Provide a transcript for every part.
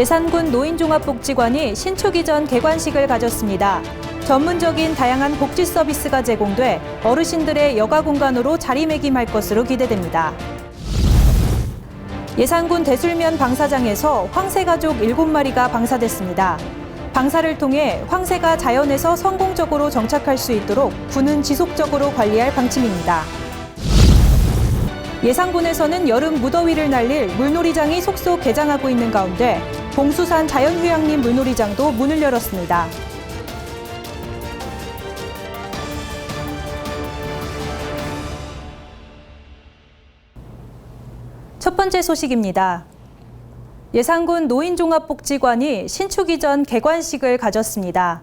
예산군 노인종합복지관이 신축 이전 개관식을 가졌습니다. 전문적인 다양한 복지 서비스가 제공돼 어르신들의 여가 공간으로 자리매김할 것으로 기대됩니다. 예산군 대술면 방사장에서 황새 가족 7마리가 방사됐습니다. 방사를 통해 황새가 자연에서 성공적으로 정착할 수 있도록 군은 지속적으로 관리할 방침입니다. 예산군에서는 여름 무더위를 날릴 물놀이장이 속속 개장하고 있는 가운데 봉수산 자연휴양림 물놀이장도 문을 열었습니다. 첫 번째 소식입니다. 예산군 노인종합복지관이 신축 이전 개관식을 가졌습니다.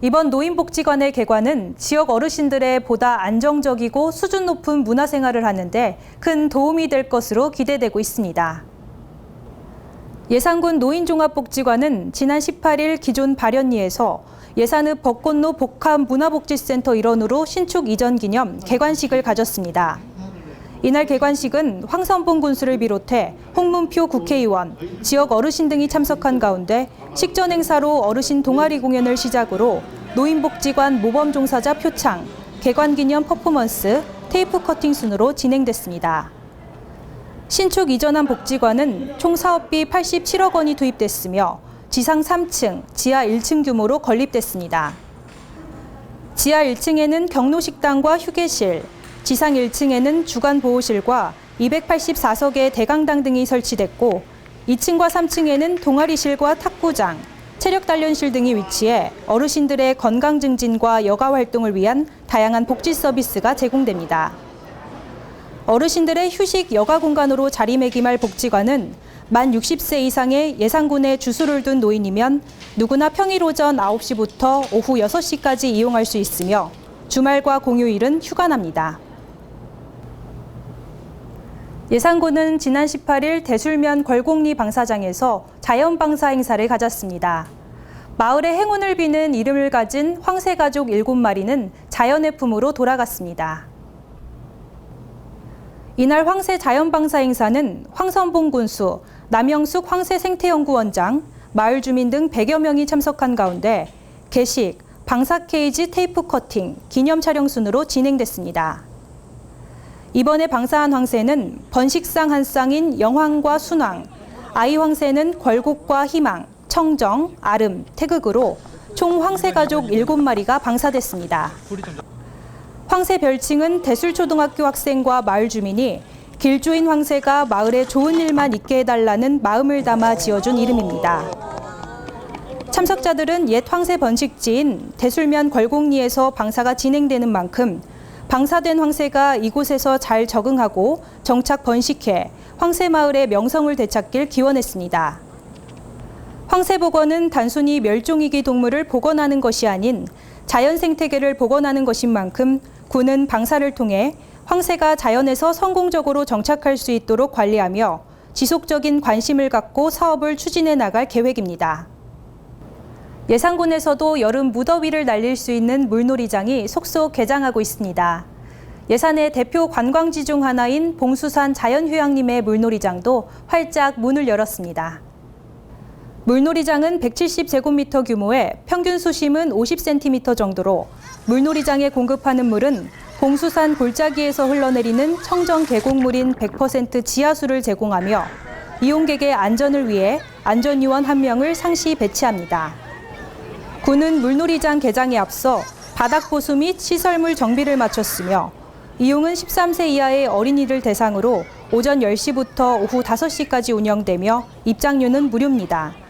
이번 노인복지관의 개관은 지역 어르신들의 보다 안정적이고 수준 높은 문화생활을 하는데 큰 도움이 될 것으로 기대되고 있습니다. 예산군 노인종합복지관은 지난 18일 기존 발연리에서 예산읍 벚꽃로 복합문화복지센터 일원으로 신축 이전 기념 개관식을 가졌습니다. 이날 개관식은 황선봉 군수를 비롯해 홍문표 국회의원, 지역 어르신 등이 참석한 가운데 식전 행사로 어르신 동아리 공연을 시작으로 노인복지관 모범 종사자 표창, 개관 기념 퍼포먼스, 테이프 커팅 순으로 진행됐습니다. 신축 이전한 복지관은 총 사업비 87억 원이 투입됐으며 지상 3층, 지하 1층 규모로 건립됐습니다. 지하 1층에는 경로식당과 휴게실, 지상 1층에는 주간보호실과 284석의 대강당 등이 설치됐고 2층과 3층에는 동아리실과 탁구장, 체력단련실 등이 위치해 어르신들의 건강 증진과 여가 활동을 위한 다양한 복지 서비스가 제공됩니다. 어르신들의 휴식 여가 공간으로 자리매김할 복지관은 만 60세 이상의 예산군에 주소를 둔 노인이면 누구나 평일 오전 9시부터 오후 6시까지 이용할 수 있으며 주말과 공휴일은 휴관합니다. 예산군은 지난 18일 대술면 걸곡리 방사장에서 자연 방사 행사를 가졌습니다. 마을의 행운을 비는 이름을 가진 황새 가족 7마리는 자연의 품으로 돌아갔습니다. 이날 황새 자연방사 행사는 황선봉 군수, 남영숙 황새 생태연구원장, 마을 주민 등 100여 명이 참석한 가운데 개식, 방사 케이지 테이프 커팅, 기념 촬영 순으로 진행됐습니다. 이번에 방사한 황새는 번식상 한 쌍인 영황과 순황, 아이 황새는 걸곡과 희망, 청정, 아름, 태극으로 총 황새 가족 7마리가 방사됐습니다. 황새 별칭은 대술초등학교 학생과 마을 주민이 길조인 황새가 마을에 좋은 일만 있게 해달라는 마음을 담아 지어준 이름입니다. 참석자들은 옛 황새 번식지인 대술면 걸곡리에서 방사가 진행되는 만큼 방사된 황새가 이곳에서 잘 적응하고 정착 번식해 황새 마을의 명성을 되찾길 기원했습니다. 황새 복원은 단순히 멸종위기 동물을 복원하는 것이 아닌 자연 생태계를 복원하는 것인 만큼 군은 방사를 통해 황새가 자연에서 성공적으로 정착할 수 있도록 관리하며 지속적인 관심을 갖고 사업을 추진해 나갈 계획입니다. 예산군에서도 여름 무더위를 날릴 수 있는 물놀이장이 속속 개장하고 있습니다. 예산의 대표 관광지 중 하나인 봉수산 자연휴양림의 물놀이장도 활짝 문을 열었습니다. 물놀이장은 170제곱미터 규모에 평균 수심은 50cm 정도로 물놀이장에 공급하는 물은 봉수산 골짜기에서 흘러내리는 청정 계곡물인 100% 지하수를 제공하며 이용객의 안전을 위해 안전요원 한 명을 상시 배치합니다. 군은 물놀이장 개장에 앞서 바닥 보수 및 시설물 정비를 마쳤으며 이용은 13세 이하의 어린이를 대상으로 오전 10시부터 오후 5시까지 운영되며 입장료는 무료입니다.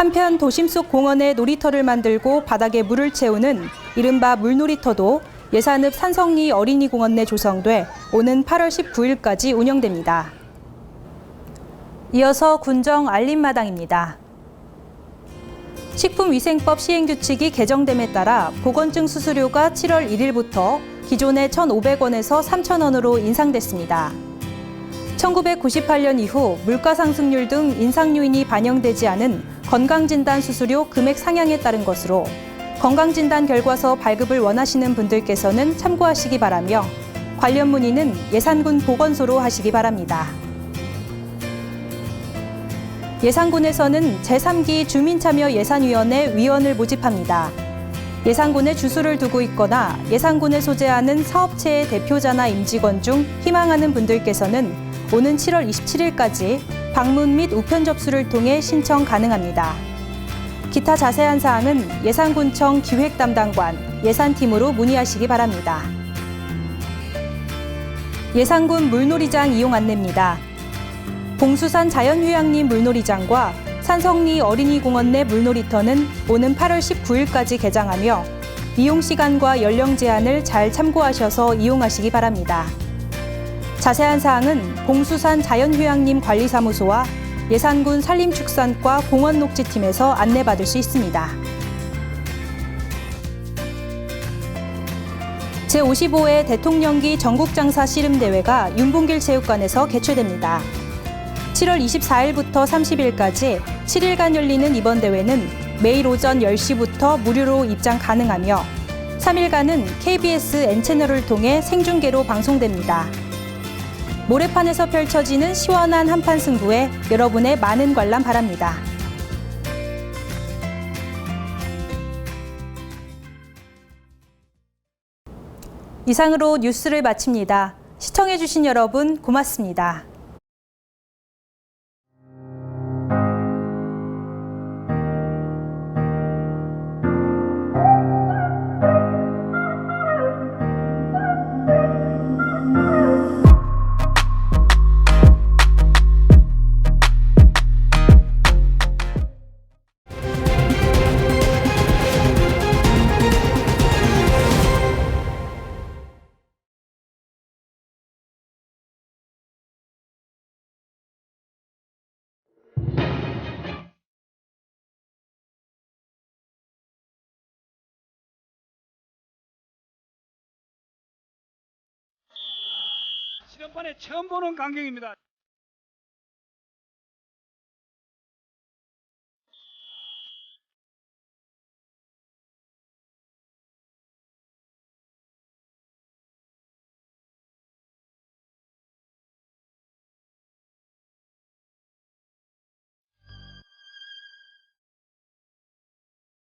한편 도심 속 공원에 놀이터를 만들고 바닥에 물을 채우는 이른바 물놀이터도 예산읍 산성리 어린이공원 내 조성돼 오는 8월 19일까지 운영됩니다. 이어서 군정 알림마당입니다. 식품위생법 시행규칙이 개정됨에 따라 보건증 수수료가 7월 1일부터 기존의 1,500원에서 3,000원으로 인상됐습니다. 1998년 이후 물가 상승률 등 인상 요인이 반영되지 않은 건강진단 수수료 금액 상향에 따른 것으로 건강진단 결과서 발급을 원하시는 분들께서는 참고하시기 바라며 관련 문의는 예산군 보건소로 하시기 바랍니다. 예산군에서는 제3기 주민참여 예산위원회 위원을 모집합니다. 예산군에 주소를 두고 있거나 예산군에 소재하는 사업체의 대표자나 임직원 중 희망하는 분들께서는 오는 7월 27일까지 방문 및 우편 접수를 통해 신청 가능합니다. 기타 자세한 사항은 예산군청 기획담당관 예산팀으로 문의하시기 바랍니다. 예산군 물놀이장 이용 안내입니다. 봉수산 자연휴양림 물놀이장과 산성리 어린이공원 내 물놀이터는 오는 8월 19일까지 개장하며 이용 시간과 연령 제한을 잘 참고하셔서 이용하시기 바랍니다. 자세한 사항은 봉수산 자연휴양림 관리사무소와 예산군 산림축산과 공원녹지팀에서 안내받을 수 있습니다. 제55회 대통령기 전국장사 씨름대회가 윤봉길 체육관에서 개최됩니다. 7월 24일부터 30일까지 7일간 열리는 이번 대회는 매일 오전 10시부터 무료로 입장 가능하며 3일간은 KBS N채널을 통해 생중계로 방송됩니다. 모래판에서 펼쳐지는 시원한 한판 승부에 여러분의 많은 관람 바랍니다. 이상으로 뉴스를 마칩니다. 시청해주신 여러분 고맙습니다. 시간판에 처음 보는 광경입니다.